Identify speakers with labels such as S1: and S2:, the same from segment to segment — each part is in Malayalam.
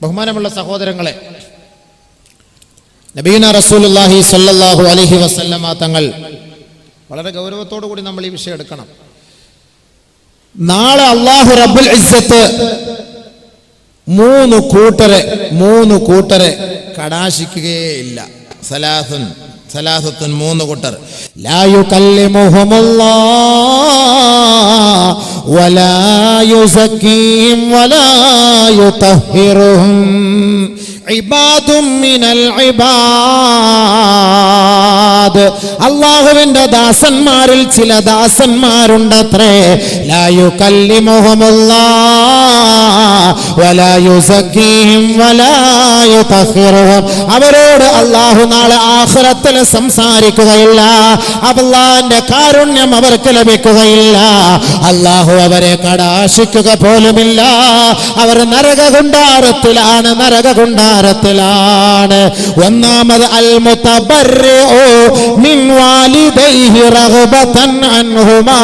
S1: ബഹുമാനമുള്ള സഹോദരങ്ങളെ നബീന റസൂലുല്ലാഹി സല്ലാഹു അലഹി വസല്ലമ തങ്ങൾ വളരെ ഗൗരവത്തോടു കൂടി നമ്മൾ ഈ വിഷയം എടുക്കണം. നാളെ അള്ളാഹു റബ്ബുൽ ഇസ്സത്ത് മൂന്ന് കൂട്ടരെ മൂന്ന് കൂട്ടരെ കടാശിക്കുകയേ ഇല്ല. സലാസുൻ സലാസത്തുൻ മൂന്ന് കൂട്ടർ. ലാ യുകല്ലിമുഹുമുല്ലാഹ് വലാ യുസക്കീം വലാ യുതഹിറുഹും ഇബാദും മിനൽ ഇബാദ് അള്ളാഹുവിന്റെ ദാസന്മാരിൽ ചില ദാസന്മാരുണ്ടത്രേ. ലായു യുതഹിറുഹും അവരോട് അള്ളാഹു നാളെ ആഖിറത്തിൽ സംസാരിക്കുകയില്ല. അള്ളാഹിന്റെ കാരുണ്യം അവർക്ക് ലഭിക്കുകയില്ല. അള്ളാഹു അവരെ കടാശിക്കുക പോലുമില്ല. അവർ നരകകുണ്ടാരത്തിലാണ് നരകകുണ്ടാരത്തിലാണ് ഒന്നാമത് അൽ മുതബർരിഉ മിൻ വാലിദൈഹി റഗ്ബതൻ അൻഹുമാ.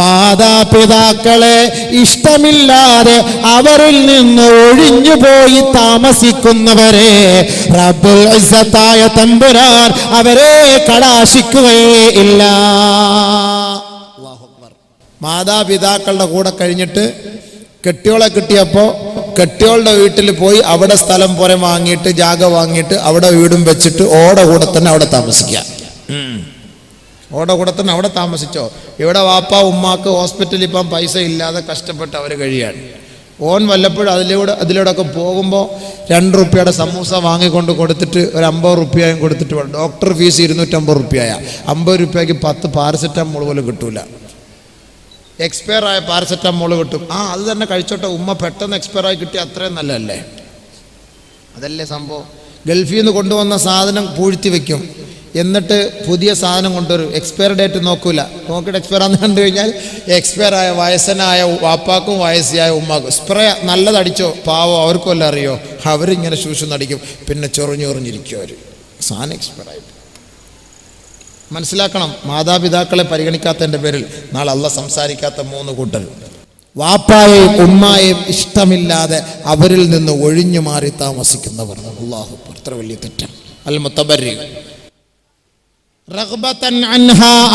S1: മാതാപിതാക്കളെ ഇഷ്ടമില്ലാതെ അവരിൽ നിന്ന് ഒഴിഞ്ഞുപോയി താമസിക്കുന്നവരെ റബ്ബുൽ ഇസത്തായ തമ്പുരാൻ അവരെ കടാശിക്കുകയേ ഇല്ല. മാതാപിതാക്കളുടെ കൂടെ കഴിഞ്ഞിട്ട് കെട്ടിയോളെ കിട്ടിയപ്പോൾ കെട്ടിയോളുടെ വീട്ടിൽ പോയി അവിടെ സ്ഥലം പോലെ വാങ്ങിയിട്ട് ജാഗ വാങ്ങിയിട്ട് അവിടെ വീടും വെച്ചിട്ട് ഓടെ കൂടെ തന്നെ അവിടെ താമസിക്കുക. ഓടെ കൂടെ തന്നെ അവിടെ താമസിച്ചോ? ഇവിടെ വാപ്പ ഉമ്മാക്ക് ഹോസ്പിറ്റലിൽ ഇപ്പം പൈസ ഇല്ലാതെ കഷ്ടപ്പെട്ട് അവർ കഴിയാണ് ഓൻ വല്ലപ്പോഴും അതിലൂടെ അതിലൂടെ ഒക്കെ പോകുമ്പോൾ രണ്ട് റുപ്യയുടെ സമൂസ വാങ്ങിക്കൊണ്ട് കൊടുത്തിട്ട് ഒരു അമ്പത് റുപ്യയും കൊടുത്തിട്ട് വേണം. ഡോക്ടർ ഫീസ് ഇരുന്നൂറ്റമ്പത് റുപ്യയ. അമ്പത് റുപ്യക്ക് പത്ത് പാരസെറ്റാമോൾ പോലും കിട്ടൂല. എക്സ്പയർ ആയ പാരസെറ്റമോൾ കിട്ടും. ആ അത് തന്നെ കഴിച്ചോട്ടെ. ഉമ്മ പെട്ടെന്ന് എക്സ്പയർ ആയി കിട്ടിയ അത്രയും നല്ലതല്ലേ? അതല്ലേ സംഭവം? ഗൾഫിൽ നിന്ന് കൊണ്ടുവന്ന സാധനം പൂഴ്ത്തി വെക്കും. എന്നിട്ട് പുതിയ സാധനം കൊണ്ടുവരും. എക്സ്പയർ ഡേറ്റ് നോക്കൂല. നോക്കിയിട്ട് എക്സ്പയർ ആണെന്ന് കണ്ടു കഴിഞ്ഞാൽ എക്സ്പയർ ആയ വയസ്സനായ വാപ്പാക്കും വയസ്സിയായ ഉമ്മാക്കും. സ്പ്രേ നല്ലതടിച്ചോ? പാവോ? അവർക്കും എല്ലാം അറിയോ? അവരിങ്ങനെ ശൂഷം നടിക്കും പിന്നെ ചൊറിഞ്ഞൊറിഞ്ഞിരിക്കും അവർ സാധനം എക്സ്പയർ ആയിട്ട് മനസ്സിലാക്കണം. മാതാപിതാക്കളെ പരിഗണിക്കാത്തതിന്റെ പേരിൽ നാളെ അല്ല സംസാരിക്കാത്ത മൂന്ന് കൂട്ടർ. വാപ്പായെയും ഉമ്മായെയും ഇഷ്ടമില്ലാതെ അവരിൽ നിന്ന് ഒഴിഞ്ഞു മാറി താമസിക്കുന്നവർ. അള്ളാഹു അത്ര വലിയ തെറ്റാണ് അൽ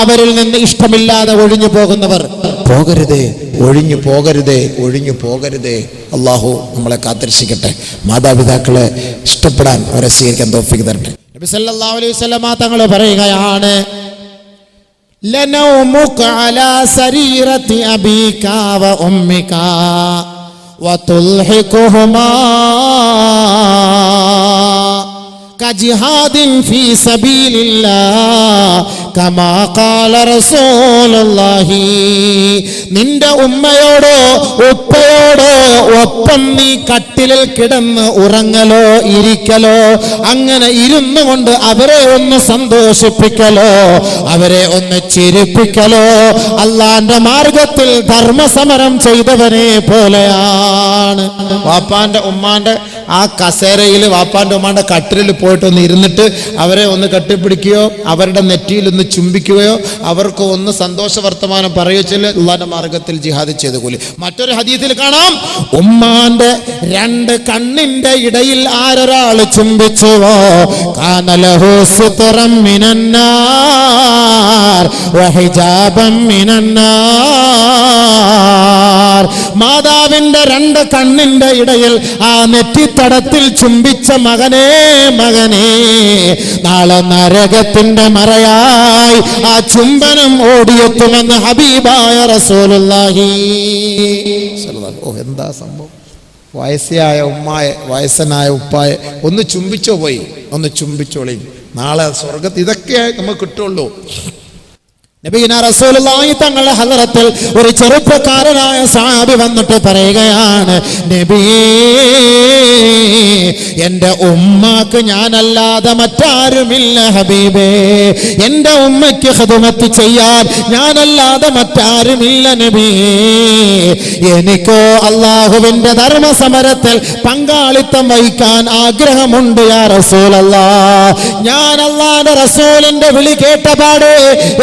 S1: അവരിൽ നിന്ന് ഇഷ്ടമില്ലാതെ ഒഴിഞ്ഞു പോകുന്നവർ. പോകരുതേ ഒഴിഞ്ഞു പോകരുതേ ഒഴിഞ്ഞു പോകരുതേ. അള്ളാഹു നമ്മളെ കാത്തിരക്ഷിക്കട്ടെ. മാതാപിതാക്കളെ ഇഷ്ടപ്പെടാൻ അവരെ സ്വീകരിക്കാൻ തോഫിക്ക് തരട്ടെ. നബി സല്ലല്ലാഹു അലൈഹി വസല്ലം തങ്ങൾ പറയുകയാണ് ലനൗമുക അലാ സരീറത്തി അബീക വ ഉമ്മിക വതുൽഹിഖുഹുമാ كجهاد في سبيل الله كما قال رسول الله നിന്റെ ഉമ്മയോടോ ഉപ്പയോടോ ഒപ്പം നീ കട്ടിലിൽ കിടന്ന് ഉറങ്ങലോ ഇരിക്കലോ അങ്ങനെ ഇരുന്നു കൊണ്ട് അവരെ ഒന്ന് സന്തോഷിപ്പിക്കലോ അവരെ ഒന്ന് ചിരിപ്പിക്കലോ അള്ളാന്റെ മാർഗത്തിൽ ധർമ്മസമരം ചെയ്തവനെ പോലെയാണ് വാപ്പാന്റെ ഉമ്മാന്റെ ആ കസേരയിൽ വാപ്പാന്റെ ഉമ്മാന്റെ കട്ടിലിൽ പോയിട്ട് ഒന്ന് ഇരുന്നിട്ട് അവരെ ഒന്ന് കെട്ടിപ്പിടിക്കുകയോ അവരുടെ നെറ്റിയിൽ ഒന്ന് ചുംബിക്കുകയോ അവർക്ക് ഒന്ന് സന്തോഷ വർത്തമാനം പറയുകയോ മാർഗത്തിൽ ജിഹാദ് ചെയ്ത് കൂലി. മറ്റൊരു ഹദീസിൽ കാണാം. ഉമ്മാന്റെ രണ്ട് കണ്ണിന്റെ ഇടയിൽ ആരൊരാൾ ചുംബിച്ചുവോ കാനലഹു സിത്റം വഹിജാബം മിനന്നാർ. മാതാവിന്റെ രണ്ട് കണ്ണിന്റെ ഇടയിൽ ആ നെറ്റിത്തടത്തിൽ ചുംബിച്ച മകനെ മകനെ നാളെ നരകത്തിന്റെ മറയായി ആ ചുംബനം ഓടിയെത്തുമെന്ന് ഹബീബായ സ്വല്ലല്ലാഹു. ഓ എന്താ സംഭവം? വയസ്സായ ഉമ്മായ വയസ്സനായ ഉപ്പായ ഒന്ന് ചുംബിച്ചോ പോയി? ഒന്ന് ചുംബിച്ചോളി നാളെ സ്വർഗത്ത് ഇതൊക്കെ നമുക്ക് കിട്ടുള്ളൂ. നബീന റസൂലുള്ളാഹി തങ്ങളുടെ ഹലറത്തിൽ ഒരു ചെറുപ്പക്കാരനായ സാബി വന്നിട്ട് പറയുകയാണ് നബിയേ എന്റെ ഉമ്മാക്ക് ഞാനല്ലാതെ മറ്റാരുമില്ല ഹബീബേ. എന്റെ ഉമ്മയ്ക്ക് ഹതുമത്ത് ചെയ്യാൻ ഞാനല്ലാതെ മറ്റാരുമില്ല നബിയേ എനിക്കോ അള്ളാഹുവിന്റെ ധർമ്മസമരത്തിൽ പങ്കാളിത്തം വഹിക്കാൻ ആഗ്രഹമുണ്ട് യാ റസൂലല്ലാ. ഞാൻ അള്ളാന്റെ റസൂലിന്റെ വിളി കേട്ടപാട്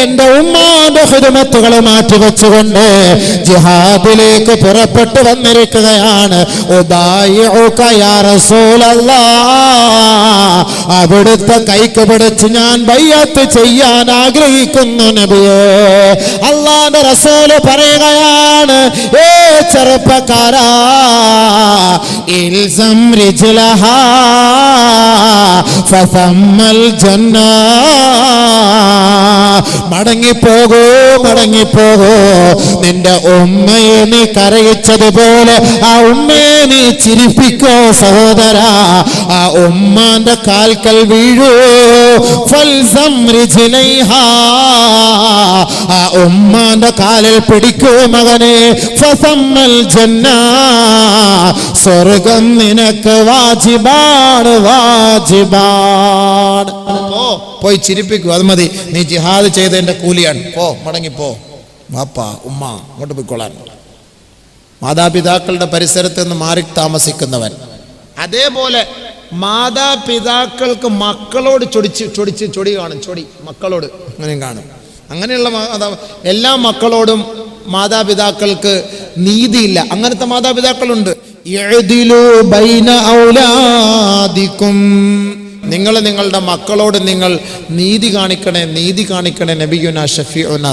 S1: എന്റെ ഉമ്മ
S2: ഉമ്മാന്റെ മാറ്റി മാറ്റിവെച്ചുകൊണ്ട് ജിഹാദിലേക്ക് പുറപ്പെട്ടു വന്നിരിക്കുകയാണ്. അവിടുത്തെ കൈക്ക് പിടിച്ച് ഞാൻ ബയ്യത്ത് ചെയ്യാൻ ആഗ്രഹിക്കുന്നു നബിയേ. അള്ളാന്റെ റസൂൽ പറയുകയാണ് ഏ ചെറുപ്പക്കാരാ ഇൽസം ജന്ന. മടങ്ങിപ്പോകൂ മടങ്ങിപ്പോകൂ നിന്റെ ഉമ്മയെ നീ കരയിച്ചതുപോലെ ആ ഉമ്മയെ നീ ചിരിപ്പിക്കോ സഹോദര ആ ഉമ്മാന്റെ കാൽക്കൽ വീഴൂ. ആ ഉമ്മാന്റെ കാലിൽ പിടിക്കൂ മകനെ. ഫസമ്മൽ ജന്ന. സ്വർഗം നിനക്ക് വാജിബാട് വാജിബാട്
S1: പോ പോയി ചിരിപ്പിക്കൂ അത് മതി. നീ ജിഹാദ് ചെയ്തതിന്റെ കൂലിയാണ്. പോ മടങ്ങിപ്പോ വാപ്പ ഉമ്മ അങ്ങോട്ട് പോയിക്കൊള്ളാൻ മാതാപിതാക്കളുടെ പരിസരത്ത് നിന്ന് മാറി താമസിക്കുന്നവൻ. അതേപോലെ മാതാപിതാക്കൾക്ക് മക്കളോട് ചൊടിച്ച് ചൊടിച്ച് ചൊടി കാണും ചൊടി മക്കളോട് അങ്ങനെയും കാണും. അങ്ങനെയുള്ള മാതാ- എല്ലാ മക്കളോടും മാതാപിതാക്കൾക്ക് നീതിയില്ല. അങ്ങനത്തെ മാതാപിതാക്കളുണ്ട്. നിങ്ങൾ നിങ്ങളുടെ മക്കളോട് നിങ്ങൾ നീതി കാണിക്കണേ നീതി കാണിക്കണേ നബിയുന ഷഫീഉന.